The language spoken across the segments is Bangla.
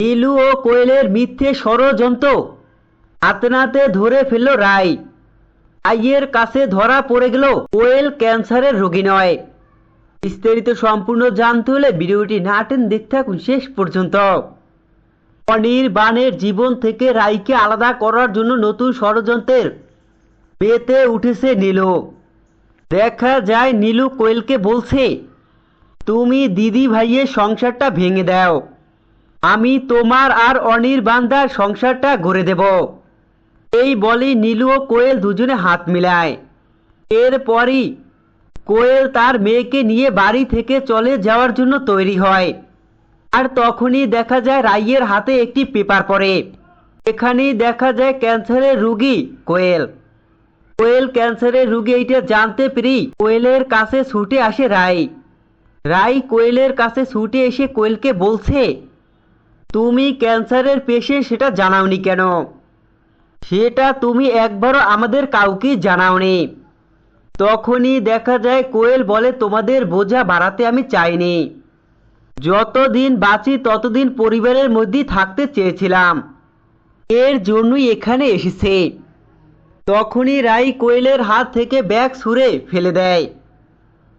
নীলু ও কোয়েলের মিথ্যে ষড়যন্ত্র। হাতে নাতে ধরে ফেলল রায়। রাইয়ের কাছে ধরা পড়ে গেল কোয়েল ক্যান্সারের রোগী নয়। বিস্তারিত সম্পূর্ণ জানতে হলে ভিডিওটি নাটেন দেখতে থাকুন শেষ পর্যন্ত। অনির্বাণের জীবন থেকে রায়কে আলাদা করার জন্য নতুন ষড়যন্ত্রের পেতে উঠেছে নীলু। দেখা যায় নীলু কোয়েলকে বলছে, তুমি দিদি ভাইয়ের সংসারটা ভেঙে দাও। আমি তোমার আর অনির্বাণদার সংসারটা গড়ে দেব। এই বলি নীলু ও কোয়েল দুজনে হাত মিলায়। এরপরই কোয়েল তার মেয়েকে নিয়ে বাড়ি থেকে চলে যাওয়ার জন্য তৈরি হয়। আর তখনই দেখা যায় রাইয়ের হাতে একটি পেপার পড়ে। এখানেই দেখা যায় ক্যান্সারের রুগী কোয়েল। কোয়েল ক্যান্সারের রুগী এইটা জানতে পেরেই কোয়েলের কাছে ছুটে আসে রাই। রাই কোয়েলের কাছে ছুটে এসে কোয়েলকে বলছে তুমি ক্যান্সারের পেশেন্ট সেটা জানাওনি কেন? সেটা তুমি একবারও আমাদের কাউকে জানাওনি। তখনই দেখা যায় কোয়েল বলে, তোমাদের বোঝা বাড়াতে আমি চাইনি। যতদিন বাঁচি, ততদিন পরিবারের মধ্যেই থাকতে চেয়েছিলাম। এর জন্যই এখানে এসেছে। তখনই রাই কোয়েলের হাত থেকে ব্যাগ ছুঁড়ে ফেলে দেয়।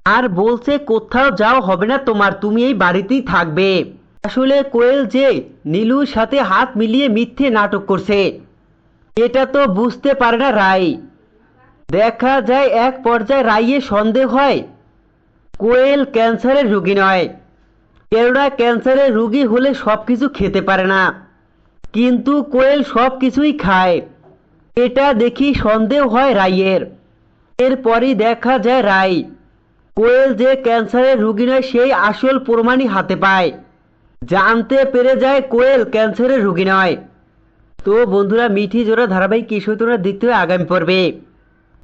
আর বলছে, কোথাও যাও হবে না তোমার, তুমি এই বাড়িতেই থাকবে। আসলে কোয়েল যে নীলুর সাথে হাত মিলিয়ে মিথ্যে নাটক করছে, এটা তো বুঝতে পারে না রাই। দেখা যায় এক পর্যায়ে রাইয়ের সন্দেহ হয়, কোয়েল ক্যান্সারের রুগী নয়। কেননা ক্যান্সারের রুগী হলে সব কিছু খেতে পারে না। কিন্তু কোয়েল সব কিছুই খায়। এটা দেখি সন্দেহ হয় রাইয়ের। এরপরই দেখা যায় রাই, কোয়েল যে ক্যান্সারের রুগী নয়, সেই আসল প্রমাণই হাতে পায়। জানতে পেরে যায় কোয়েল ক্যান্সারের রুগী নয়। তো বন্ধুরা, মিঠি জোড়া ধারাবাহিক কিশোর তোমরা দেখতে হবে আগামী পর্বে।